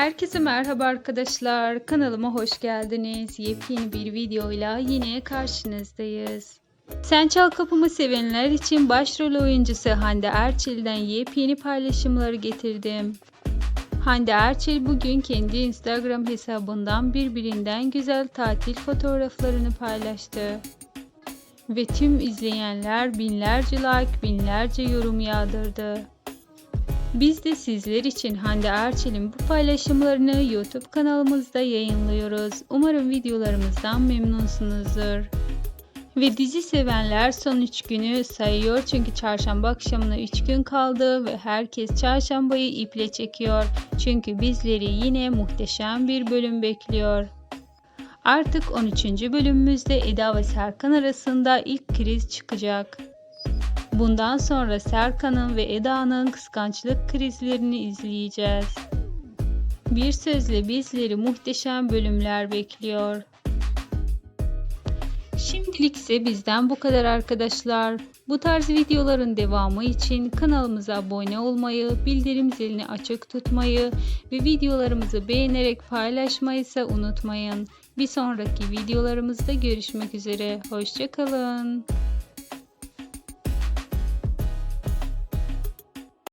Herkese merhaba arkadaşlar. Kanalıma hoş geldiniz. Yepyeni bir videoyla yine karşınızdayız. Sen Çal Kapımı sevenler için başrol oyuncusu Hande Erçel'den yepyeni paylaşımları getirdim. Hande Erçel bugün kendi Instagram hesabından birbirinden güzel tatil fotoğraflarını paylaştı. Ve tüm izleyenler binlerce like, binlerce yorum yağdırdı. Biz de sizler için Hande Erçel'in bu paylaşımlarını YouTube kanalımızda yayınlıyoruz. Umarım videolarımızdan memnunsunuzdur. Ve dizi sevenler son 3 günü sayıyor çünkü çarşamba akşamına 3 gün kaldı ve herkes çarşambayı iple çekiyor. Çünkü bizleri yine muhteşem bir bölüm bekliyor. Artık 13. bölümümüzde Eda ve Serkan arasında ilk kriz çıkacak. Bundan sonra Serkan'ın ve Eda'nın kıskançlık krizlerini izleyeceğiz. Bir sözle bizleri muhteşem bölümler bekliyor. Şimdilik ise bizden bu kadar arkadaşlar. Bu tarz videoların devamı için kanalımıza abone olmayı, bildirim zilini açık tutmayı ve videolarımızı beğenerek paylaşmayı ise unutmayın. Bir sonraki videolarımızda görüşmek üzere. Hoşçakalın.